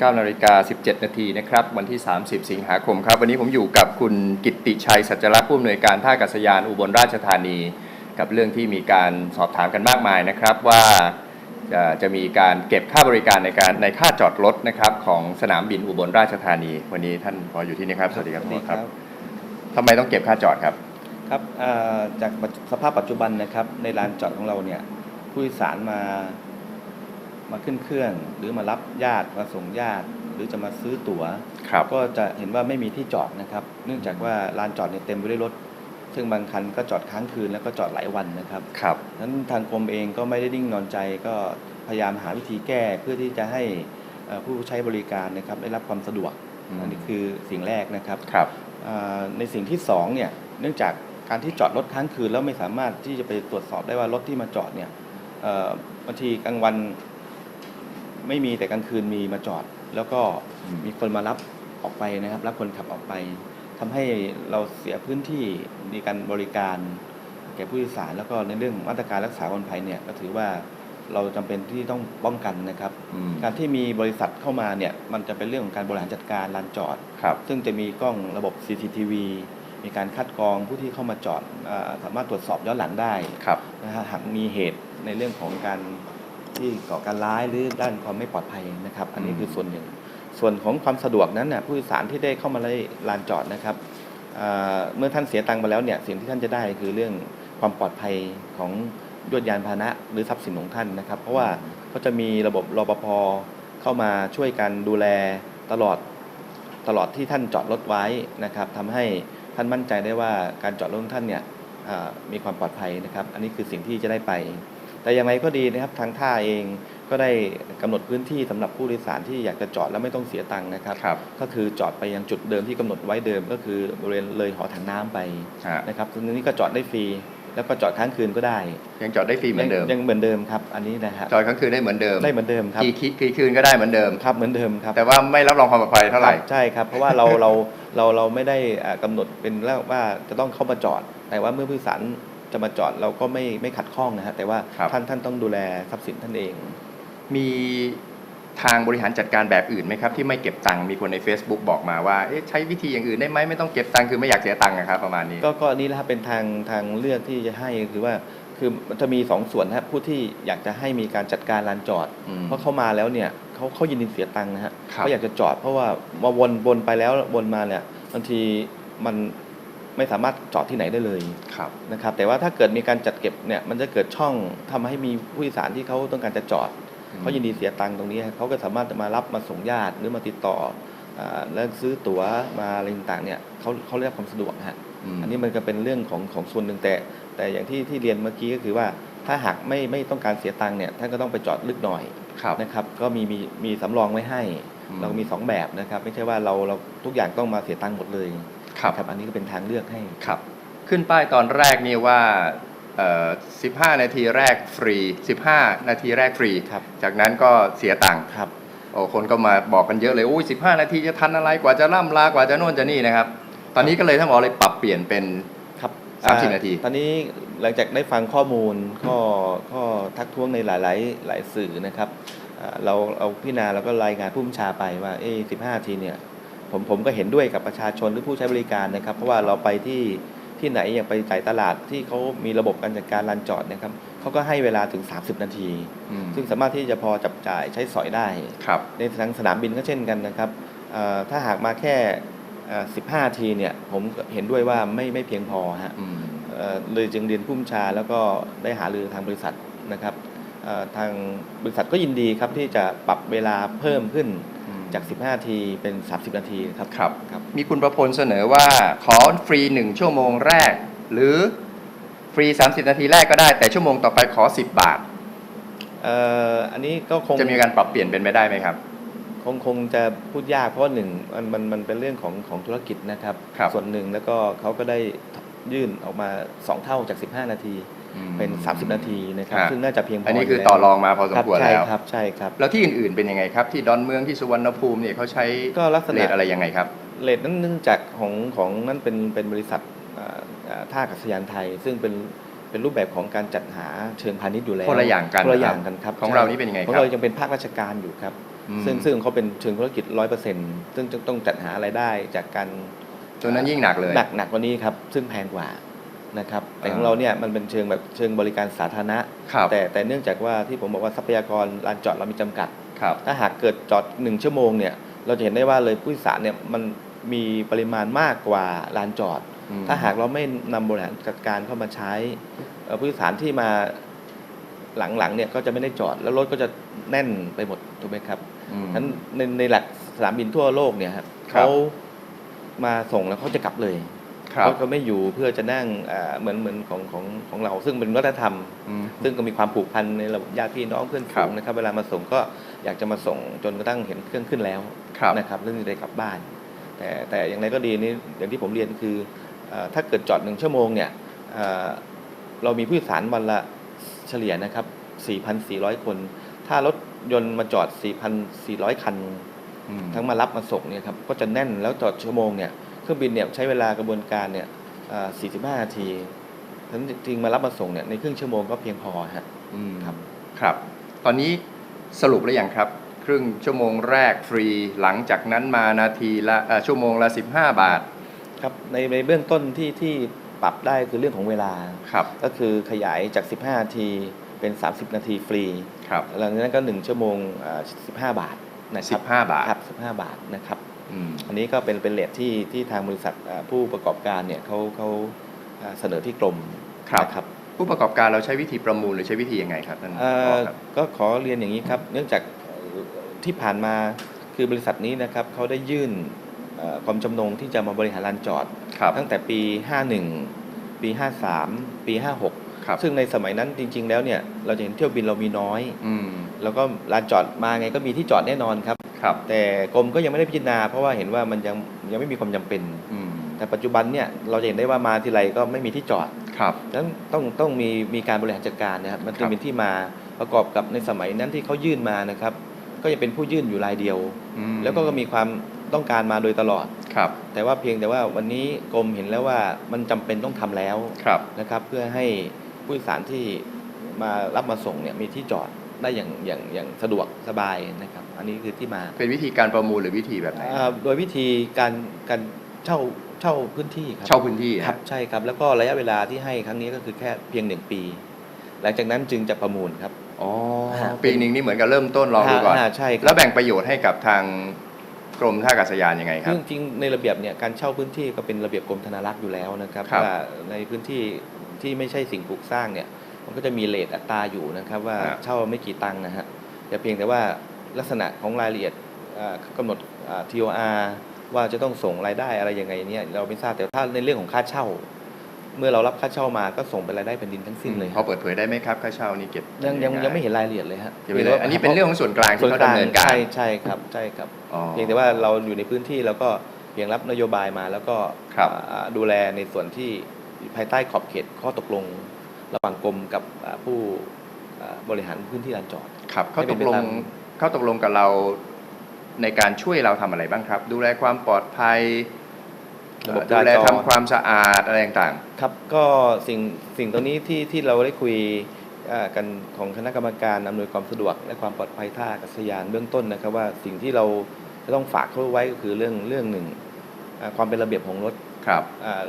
19นาฬิกา17 นาทีนะครับ วันที่ 30 สิงหาคมครับ วันนี้ผมอยู่กับคุณกิตติชัย สัจลักษณ์ผู้อำนวยการท่าอากาศยานอุบลราชธานี กับเรื่องที่มีการสอบถามกันมากมายนะครับว่าจะจะมีการเก็บค่าบริการในการในค่าจอดรถนะครับของสนามบินอุบลราชธานี วันนี้ท่านพออยู่ที่นี่ครับสวัสดีครับคุณหมอครับทำไมต้องเก็บค่าจอดครับครับเอ่อจากปัจจุสภาพปัจจุบันนะครับในลานจอดของเราเนี่ยผู้โดยสารมา มาขึ้นเครื่อง หรือมารับญาติมาส่งญาติ หรือจะมาซื้อตั๋วครับก็จะเห็นว่าไม่มีที่จอดนะครับ เนื่องจากว่าลานจอดเนี่ยเต็มไปด้วยรถ ซึ่งบางคันก็จอดค้างคืนแล้วก็จอดหลายวันนะครับครับนั้นทางกรมเองก็ไม่ได้นิ่งนอนใจก็พยายามหาวิธีแก้เพื่อที่จะให้เอ่อผู้ใช้บริการนะครับได้รับความสะดวกอืมอันนี้คือสิ่งแรกนะครับครับอ่าในสิ่งที่สองเนี่ยเนื่องจากการที่จอดรถค้างคืนแล้วไม่สามารถที่จะไปตรวจสอบได้ว่ารถที่มาจอดเนี่ยเอ่อบางทีกลางวัน ไม่มีแต่กลางคืนมีมาจอด แล้วก็อืมมีคนมารับออกไปนะครับ รับคนขับออกไปทำให้เราเสียพื้นที่ในการบริการ แก่ผู้โดยสารแล้วก็ในเรื่องมาตรการรักษาความปลอดภัยเนี่ยก็ถือว่าเราจำเป็นที่ต้องป้องกันนะครับอืมการที่มีบริษัทเข้ามาเนี่ยมันจะเป็นเรื่องของการบริหารจัดการลานจอดครับซึ่งจะมีกล้องระบบ CCTV มีการคัดกรองผู้ที่เข้ามาจอดอาสามารถตรวจสอบย้อนหลังได้ครับนะฮะหากมีเหตุในเรื่องของการ ที่ก่อการร้ายหรือด้านความไม่ปลอดภัยนะครับ อันนี้อืมคือส่วนหนึ่ง ส่วนของความสะดวกนั้นน่ะผู้โดยสารที่ได้เข้ามาในลานจอดนะครับอ่าเมื่อท่านเสียตังค์ไปแล้วเนี่ยสิ่งที่ท่านจะได้คือเรื่องความปลอดภัยของยวดยานพาหนะหรือทรัพย์สินของท่านนะครับ เพราะว่าก็จะมีระบบรปภเข้ามาช่วยกันดูแลตลอดตลอดที่ท่านจอดรถไว้นะครับทำให้ท่านมั่นใจได้ว่าการจอดรถของท่านเนี่ยอ่ามีความปลอดภัยนะครับ อันนี้คือสิ่งที่จะได้ไป แต่อย่างไรก็ดีนะครับทางท่าเองก็ได้กำหนดพื้นที่สำหรับผู้โดยสารที่อยากจะจอดแล้วไม่ต้องเสียตังค์นะครับครับก็คือจอดไปยังจุดเดิมที่กำหนดไว้เดิม ก็คือบริเวณเลยหอถังน้ำไปฮะนะครับตรงนี้ก็จอดได้ฟรีแล้วก็จอดค้างคืนก็ได้ ยังจอดได้ฟรีเหมือนเดิมยังยังเหมือนเดิมครับอันนี้นะฮะจอดกลางคืนได้เหมือนเดิมได้เหมือนเดิมครับกี่คิกี่คืนก็ได้เหมือนเดิมครับเหมือนเดิมครับแต่ว่าไม่รับรองความปลอดภัยเท่าไหร่ครับใช่ครับเพราะว่าเราเราเราเราไม่ได้อ่ากำหนดเป็นแล้วว่าจะต้องเข้ามาจอดแต่ว่าเมื่อผู้โดยสาร จะมาจอดเราก็ไม่ไม่ขัดข้องนะฮะแต่ว่าครับท่านท่านต้องดูแลทรัพย์สินท่านเอง มีทางบริหารจัดการแบบอื่นไหมครับที่ไม่เก็บตังค์มีคนใน Facebook บอกมาว่าเอ๊ะใช้วิธีอย่างอื่นได้ไหมไม่ต้องเก็บตังค์คือไม่อยากเสียตังค์นะครับประมาณนี้ ก็ก็อันนี้แหละครับเป็นทางทางเลือกที่จะให้คือว่าคือมันจะมีสองส่วนนะครับผู้ที่อยากจะให้มีการจัดการลานจอดอืมเพราะเข้ามาแล้วเนี่ยเขาเขายินดีเสียตังค์นะฮะครับเขาอยากจะจอดเพราะว่ามาวนวนไปแล้ววนมาเนี่ยบางทีมัน ไม่สามารถจอดที่ไหนได้เลยครับนะครับ แต่ว่าถ้าเกิดมีการจัดเก็บเนี่ยมันจะเกิดช่องทำให้มีผู้โดยสารที่เขาต้องการจะจอดอืมเขายินดีเสียตังค์ตรงนี้เขาก็สามารถจะมารับมาส่งญาติหรือมาติดต่ออาแล้วซื้อตั๋วมาอะไรต่างๆเนี่ยเขาเขาเรียกความสะดวกนะฮะมอันนี้มันก็เป็นเรื่องของของส่วนหนึ่งแต่ แต่อย่างที่ที่เรียนเมื่อกี้ก็คือว่าถ้าหากไม่ไม่ต้องการเสียตังค์เนี่ยท่านก็ต้องไปจอดลึกหน่อยครับนะครับ ก็มีมีมีสำรองไว้ให้อืมเรามีสองแบบนะครับ ไม่ใช่ว่าเราเราทุกอย่างต้องมาเสียตังค์หมดเลย ครับครับอันนี้ก็เป็นทางเลือกให้ครับ ขึ้นป้ายตอนแรกนี่ว่าเอ่อ15 นาทีแรกฟรี 15 นาทีแรกฟรีครับจากนั้นก็เสียตังค์ครับโอ้คนก็มาบอกกันเยอะเลยอุ้ย15 นาทีจะทันอะไรกว่าจะล่ำลากว่าจะโน่นจะนี่นะครับ ตอนนี้ก็เลยท่านหมอเลยปรับเปลี่ยนเป็นครับสามสิบอ่นาที ตอนนี้หลังจากได้ฟังข้อมูลข้อข้อทักท้วงในหลายๆหลายสื่อนะครับอ่าเราเอาพิจารณาแล้วก็รายงานผู้บัญชาไปว่าเอ๊สิบห้าทีเนี่ย ผมผมก็เห็นด้วยกับประชาชนหรือผู้ใช้บริการนะครับ เพราะว่าเราไปที่ที่ไหนอย่างไปจ่ายตลาดที่เขามีระบบการจัดการลานจอดนะครับเขาก็ให้เวลาถึง 30 นาทีอืมซึ่งสามารถที่จะพอจับจ่ายใช้สอยได้ครับในทางสนามบินก็เช่นกันนะครับเอ่อถ้าหากมาแค่เอ่อ15 ทีเนี่ยผมเห็นด้วยว่าไม่ไม่เพียงพอฮะอืมเอ่อเลยจึงเรียนผู้บัญชาแล้วก็ได้หารือทางบริษัทนะครับเอ่อทางบริษัทก็ยินดีครับที่จะปรับเวลาเพิ่มขึ้นอืม จาก 15 นาทีเป็น 30 นาทีครับครับครับมีคุณประพลเสนอว่าขอฟรี 1 ชั่วโมงแรก หรือฟรี 30 นาทีแรกก็ได้ แต่ชั่วโมงต่อไปขอ 10 บาทเอ่ออันนี้ก็คงจะมีการปรับเปลี่ยนเป็นไปได้ไหมครับ คงคงจะพูดยากเพราะว่าหนึ่งมันมันมันเป็นเรื่องของของธุรกิจนะครับครับส่วนหนึ่งแล้วก็เขาก็ได้ยื่นออกมา 2 เท่าจาก 15 นาที เป็น 30 นาทีนะครับฮะซึ่งน่าจะเพียงพออัอันนี้คือต่อรองมาพอสมควรใช่แล้วครับใช่ครับแล้วที่อื่นๆเป็นยังไงครับ ที่ดอนเมืองที่สุวรรณภูมิเนี่ยเขาใช้ก็ลักษณะเรทอะไรยังไงครับเลทนั้นเนื่องจากของของนั่นเป็นเป็นบริษัทอ่าอ่าท่าอากาศยานไทย ซึ่งเป็นเป็นรูปแบบของการจัดหาเชิงพาณิชย์อยู่แล้วคนละอย่างกันคนละนะครับอย่างกันครับของใช่เรานี่เป็นยังไงของครับเรายังเป็นภาคราชการอยู่ครับอืมซึ่งซึ่งเขาเป็นเชิงธุรกิจร้อยเปอร์เซ็นต์ซึ่งจะต้องจัดหารายได้จากการตัวนั้นยิ่งหนักเลยหนักหนักกว่านี้ครับซึ่งแพงกว่า นะครับแต่ของอ่าเราเนี่ยมันเป็นเชิงแบบเชิงบริการสาธารณะครับแต่แต่เนื่องจากว่าที่ผมบอกว่าทรัพยากรลานจอดเรามีจำกัดครับถ้าหากเกิดจอดหนึ่งชั่วโมงเนี่ยเราจะเห็นได้ว่าเลยผู้โดยสารเนี่ยมันมีปริมาณมากกว่าลานจอดอืมถ้าหากเราไม่นำบริหารจัดการเข้ามาใช้เอ่อผู้โดยสารที่มาหลังๆเนี่ยก็จะไม่ได้จอดแล้วรถก็จะแน่นไปหมดถูกไหมครับอืมนั้นในในหลักสนามบินทั่วโลกเนี่ยครับครับเขามาส่งแล้วเขาจะกลับเลยครับ เขาก็ไม่อยู่เพื่อจะนั่งเอ่อเหมือนเหมือนของของของเรา ซึ่งเป็นวัฒนธรรมอืมซึ่งก็มีความผูกพันในระบบญาติพี่น้องเพื่อนครัฝูบงนะครับ เวลามาส่งก็อยากจะมาส่งจนกระทั่งเห็นเครื่องขึ้นแล้วครับนะครับเรื่องนี้ได้กลับบ้าน แต่แต่อย่างไรก็ดีนี่อย่างที่ผมเรียนคือเออถ้าเกิดจอดหนึ่งชั่วโมงเนี่ยเอ่อเรามีผู้โดยสารวันละเฉลี่ยนะครับ 4,400 คน ถ้ารถยนต์มาจอด 4,400 คันอืมทั้งมารับมาส่งเนี่ยครับ ก็จะแน่นแล้วจอดชั่วโมงเนี่ยเค รื่องบินเนี่ยใช้เวลากระบวนการเนี่ยเอ่อ45 นาทีทั้งจริงมารับมาส่งเนี่ยในครึ่งชั่วโมงก็เพียงพอฮะอืมครับ ครับ ตอนนี้สรุปแล้วยังครับ ครึ่งชั่วโมงแรกฟรีหลังจากนั้นมานาทีละเอ่อชั่วโมงละ 15 บาท ครับในในเบื้องต้นที่ที่ปรับได้คือเรื่องของเวลาครับก็คือขยายจาก 15 นาทีเป็น 30 นาทีฟรีครับหลังจากนั้นก็ 1 ชั่วโมงอ่า15 บาทนะครับ15 บาทครับ15 บาทนะครับ อืมอันนี้ก็เป็นเป็นเลทที่ที่ทางบริษัทอ่าผู้ประกอบการเนี่ยเขาเขาอ่าเสนอที่กรมครับนะครับผู้ประกอบการเราใช้วิธีประมูลหรือใช้วิธียังไงครับท่านเอ่ผออครับก็ขอเรียนอย่างนี้ครับ เนื่องจากเอ่อที่ผ่านมาคือบริษัทนี้นะครับเขาได้ยื่นเอ่อความจำนงที่จะมาบริหารลานจอดครับตั้งแต่ปี 51 ปี 53 ปี 56ครับซึ่งในสมัยนั้นจริง ๆ แล้วเนี่ยเราจะเห็นเที่ยวบินเรามีน้อยอืมแล้วก็ลานจอดมาไงก็มีที่จอดแน่นอนครับ ครับ แต่กรมก็ยังไม่ได้พิจารณา เพราะว่าเห็นว่ามันยังยังไม่มีความจำเป็น อืม แต่ปัจจุบันเนี่ยเราจะเห็นได้ว่ามาทีไรก็ไม่มีที่จอด ครับ ดังนั้นต้องต้องมีมีการบริหารจัดการนะครับมันคจึรังบ เป็นที่มาประกอบกับในสมัยนั้นที่เขายื่นมานะครับ ก็ยังเป็นผู้ยื่นอยู่รายเดียว อืมแล้วก็มีความต้องการมาโดยตลอด ครับ แต่ว่าเพียงแต่ว่าวันนี้กรมเห็นแล้วว่ามันจำเป็นต้องทำแล้วครับ นะครับ เพื่อให้ผู้โดยสารที่มารับมาส่งเนี่ยมีที่จอด ได้อย่างอย่างอย่างสะดวกสบายนะครับ อันนี้คือที่มาเป็นวิธีการประมูลหรือวิธีแบบไหนอ่าโดยวิธีการการเช่าเช่าพื้นที่ครับ เช่าพื้นที่ครับใช่ครับ แล้วก็ระยะเวลาที่ให้ครั้งนี้ก็คือแค่เพียงหนึ่งปี หลังจากนั้นจึงจะประมูลครับ อ๋อฮะปีหนึ่งนี่เหมือนกับเริ่มต้นลองดูก่อนาใช่คแล้รัวแบ่งประโยชน์ให้กับทางกรมท่าอากาศยานยังไงครัซึ่บ งจริงๆในระเบียบเนี่ยการเช่าพื้นที่ก็เป็นระเบียบกรมธนารักษ์อยู่แล้วนะครับครับ ว่าในพื้นที่ที่ไม่ใช่สิ่งปลูกสร้างเนี่ย มันก็จะมีเลทอัตราอยู่นะครับว่าฮะเช่าไม่กี่ตังค์นะฮะแต่เพียงแต่ว่าลักษณะของรายละเอียดอ่ากำหนดอ่า TOR ว่าจะต้องส่งรายได้อะไรยังไงเนี่ยเราไม่ทราบแต่ถ้าในเรื่องของค่าเช่า เมื่อเรารับค่าเช่ามาก็ส่งเป็นรายได้แผ่นดินทั้งสิ้นเลยพอเปิดเผยได้ไหมครับค่าเช่านี่เก็บยังยังยังไม่เห็นรายละเอียดเลยฮะยังไม่ได้อันนี้เป็นเรื่องของส่วนกลางส่ที่วนเขากลางดำเนินการใช่ใช่ครับใช่ครับอ๋อเพียงแต่ว่าเราอยู่ในพื้นที่แล้วก็เพียงรับนโยบายมาแล้วก็ครับอ่าดูแลในส่วนที่ภายใต้ขอบเขตข้อตกลง ระหว่างกรมกับอ่าผู้อ่าบริหารพื้นที่ลานจอดครับเขาให้ตเป็นกไปลงตามเขาตกลงกับเราในการช่วยเราทำอะไรบ้างครับ ดูแลความปลอดภัยระบบดูแลจราจรทำความสะอาดอะไรต่างครับก็สิ่งสิ่งตรงนี้ที่ที่เราได้คุยอ่ากันของคณะกรรมการอำนวยความสะดวก และความปลอดภัยท่าอากาศยานเบื้องต้นนะครับว่าสิ่งที่เราจะต้องฝากเขาไว้ก็คือเรื่องเรื่องหนึ่งอ่าความเป็นระเบียบของรถๆ ครับอ่า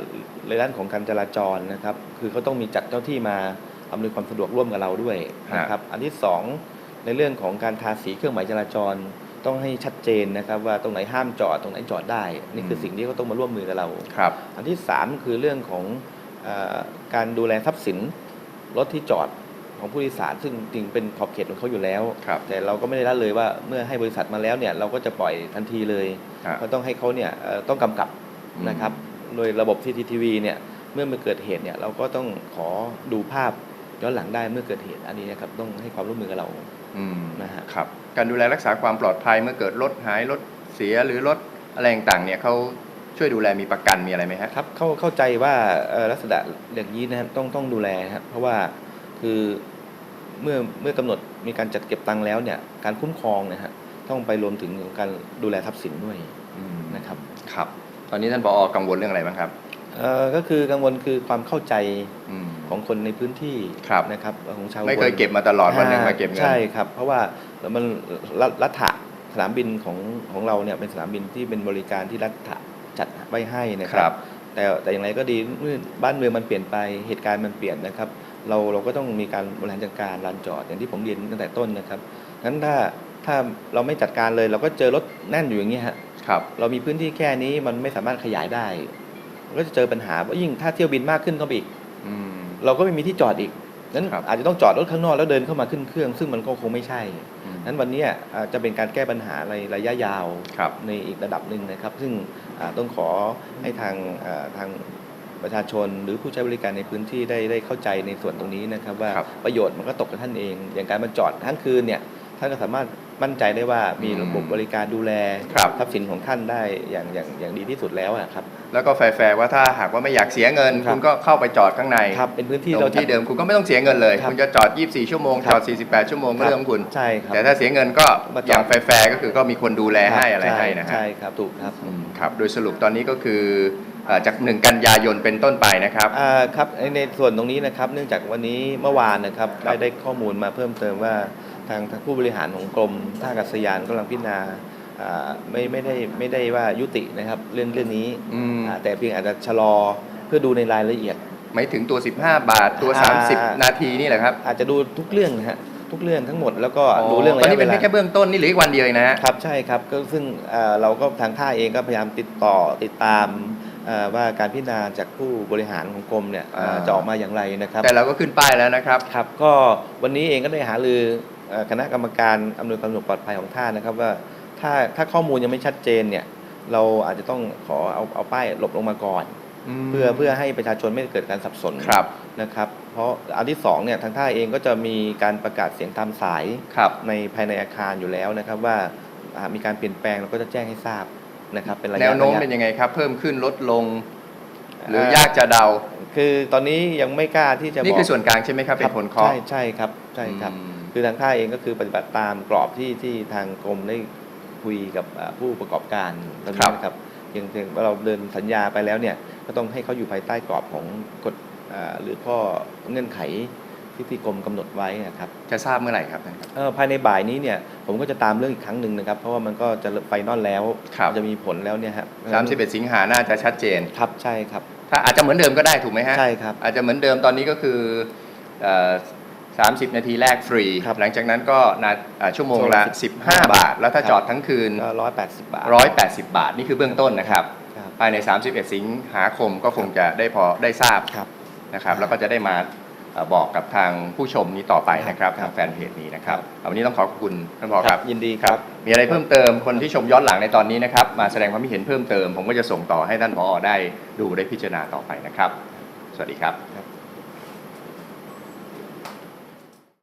ในด้านของการจราจรนะครับ คือเขาต้องมีจัดเจ้าที่มาอำนวยความสะดวกร่วมกับเราด้วยนะครับ อันที่สองในเรื่องของการทาสีเครื่องหมายจราจรต้องให้ชัดเจนนะครับว่าตรงไหนห้ามจอดตรงไหนจอดได้ นี่คือมสิ่งที่เขาต้องมาร่วมมือกับเราครับ อันที่สามคือเรื่องของอาการดูแลทรัพย์สินรถที่จอดของผู้โดยสารซึ่งจริงเป็นขอบเขตของเขาอยู่แล้วครับแต่เราก็ไม่ได้ละเลยว่าเมื่อให้บริษัทมาแล้วเนี่ยเราก็จะปล่อยทันทีเลยครับก็ต้องให้เขาเนี่ยเอ่อต้องกำกับอืมนะครับ โดยระบบ CCTV เนี่ยเมื่อมันเกิดเหตุเนี่ยเราก็ต้องขอดูภาพย้อนหลังได้เมื่อเกิดเหตุอันนี้นะครับต้องให้ความร่วมมือกับเราอืมนะฮะครับการดูแลรักษาความปลอดภัยเมื่อเกิดรถหายรถเสียหรือรถอะไรต่างๆเนี่ยเขาช่วยดูแลมีประกันมีอะไรไหมฮะครับเข้าเข้าใจว่าเอ่อลักษณะอย่างนี้นะครับต้องต้องดูแลครับเพราะว่าคือเมื่อเมื่อกำหนดมีการจัดเก็บตังค์แล้วเนี่ยการคุ้มครองนะฮะต้องไปรวมถึงการดูแลทรัพย์สินด้วยอืมนะครับครับ ตอนนี้ท่านปอกังวลเรื่องอะไรบ้างครับเอ่อก็คือกังวลคือความเข้าใจอืม ของคนในพื้นที่ครับนะครับของชาวไม่เคยอุบลเก็บมาตลอดวันหนึ่งมาเก็บเงิน ใช่ครับ เพราะว่ามันรัฐรัฐะสนามบินของของเราเนี่ยเป็นสนามบินที่เป็นบริการที่รัฐจัดไว้ให้นะคครัรับ บ แต่แต่อย่างไรก็ดีเมื่อบ้านเมืองมันเปลี่ยนไปเหตุการณ์มันเปลี่ยนนะครับ เราเราก็ต้องมีการบริหารจัดการลานจอดอย่างที่ผมเรียนตั้งแต่ต้นนะครับงั้นถ้าถ้าเราไม่จัดการเลย เราก็เจอรถแน่นอยู่อย่างเงี้ยฮะ ครับเรามีพื้นที่แค่นี้มันไม่สามารถขยายได้เราก็จะเจอปัญหาว่ายิ่งถ้าเที่ยวบินมากขึ้นก็ไปอีก อืม เราก็ไม่มีที่จอดอีกนั้นครับอาจจะต้องจอดรถข้างนอกแล้วเดินเข้ามาขึ้นเครื่อง ซึ่งมันก็คงไม่ใช่ อืม นั้นวันเนี้ยอาจจะเป็นการแก้ปัญหาในระยะยาว ครับ ในอีกระดับหนึ่งนะครับ ซึ่งอ่าต้องขอให้ทางอ่าทางประชาชนหรือผู้ใช้บริการในพื้นที่ได้ได้เข้าใจในส่วนตรงนี้นะครับ ว่าครับประโยชน์มันก็ตกกับท่านเอง อย่างการมาจอดทั้งคืนเนี่ยท่านก็สามารถ มั่นใจได้ว่ามีระบบบริการดูแลครับ ทรัพย์สินของท่านได้อย่างอย่างอย่างดีที่สุดแล้วอะครับ แล้วก็แฟร์ๆว่าถ้าหากว่าไม่อยากเสียเงิน ครับ คุณก็เข้าไปจอดข้างในครับเป็นพื้นที่ตรเรางที่เดิมคุณก็ไม่ต้องเสียเงินเลย ครับคุณจะจอด 24 ชั่วโมง ครัจบอด 48 ชั่วโมงก็เรื่องของคุณ ใช่ครับ แต่ถ้าเสียเงินก็มาจอด อย่างแฟร์ๆก็คือก็มีคนดูแลให้อะไรให้นะฮะ ใช่ครับถูกครับ อืมครับ โดยสรุปตอนนี้ก็คือเอ่อ จาก1กันยายนเป็นต้นไปนะครับอ่าครับในในส่วนตรงนี้นะครับ เนื่องจากวันนี้เมื่อวานนะครับครับได้ได้ข้อมูลมาเพิ่มเติมว่าทางทางผู้บริหารของกรมท่าอากาศยานกำลังพิจารณาอ่าไม่ไม่ได้ไม่ได้ว่ายุตินะครับเรื่องเรื่องนี้อืมอ่าแต่เพียงอาจจะชะลอเพื่อดูในรายละเอียดไม่ถึงตัว 15 บาทตัวอ่า30 นาทีนี่แหละครับอาจจะดูทุกเรื่องนะฮะทุกเรื่องทั้งหมดแล้วก็ดูเรื่องตอนระนี้ยะเป็เวนลาแค่เบื้องต้นนี่เหลืออีกวันเดียวเองนะฮะครับใช่ครับก็ซึ่งเอ่อเราก็ทางท่าเองก็พยายามติดต่อติดตามเอ่อ ว่าการพิจารณาจากผู้บริหารของกรมเนี่ยเอ่ออ่าจะออกมาอย่างไรนะครับแต่เราก็ขึ้นป้ายแล้วนะครับครับ ก็วันนี้เองก็ได้หารือเอ่อคณะกรรมการอำนวยความสะดวกปลอดภัยของท่านะครับว่าถ้าถ้าข้อมูลยังไม่ชัดเจนเนี่ยเราอาจจะต้องขอเอาเอาป้ายหลบลงมาก่อน เพื่อเพื่อให้ประชาชนไม่เกิดการสับสนครับนะครับ เพราะอันที่สองเนี่ยทางท่าเองก็จะมีการประกาศเสียงตามสายครับในภายในอาคารอยู่แล้วนะครับว่าหากมีการเปลี่ยนแปลงเราก็จะแจ้งให้ทราบ นะครับเป็นระยะแนวโน้มระยะเป็นยังไงครับ เพิ่มขึ้นลดลง หรือเอ่อยากจะเดา คือตอนนี้ยังไม่กล้าที่จะบอกนี่คือส่วนกลางใช่ไหมครับเป็นผลเคาะใช่ใช่ครับใช่ครับอืมคือทางค่ายเองก็คือปฏิบัติตามกรอบที่ที่ทางกรมได้คุยกับอ่าผู้ประกอบการตรงนี้นะครับอย่างเช่นว่าเราเดินสัญญาไปแล้วเนี่ยก็ต้องให้เขาอยู่ภายใต้กรอบของกฎอ่าหรือข้อเงื่อนไข ที่ที่กรมกำหนดไว้นะครับจะทราบเมื่อไหร่ครับท่านครับ เอ่อภายในบ่ายนี้เนี่ยผมก็จะตามเรื่องอีกครั้งหนึ่งนะครับ เพราะว่ามันก็จะไฟนอลแล้วครับ จะมีผลแล้วเนี่ยฮะ31สิงหาน่าจะชัดเจน ครับใช่ครับ ถ้าอาจจะเหมือนเดิมก็ได้ถูกไหมฮะใช่ครับ อาจจะเหมือนเดิมตอนนี้ก็คือเอ่อ30 นาทีแรกฟรี ครับหลังจากนั้นก็นาอ่าชั่วโมงชั่วโมงละละ15 บาท แล้วถ้าครับ จอดทั้งคืน ก็ร้อยแปดสิบบาท180 บาท นี่คือเบื้องต้นนะครับ ครับ ภายใน 31 สิงหาคมก็คงจะได้พอได้ทราบครับ นะครับ แล้วก็จะได้มาเอ่อ บอกกับทางผู้ชมนี้ต่อไปนะครับครัทาบงแฟนเพจนี้นะครับเอาวันนี้ต้องขอบคุณท่านผอครับยินดีครับ มีอะไรเพิ่มเติมคนที่ชมย้อนหลังในตอนนี้นะครับมาแสดงความคิดเห็นเพิ่มเติม ผมก็จะส่งต่อให้ท่านผอได้ดูได้พิจารณาต่อไปนะครับ สวัสดีครับครับ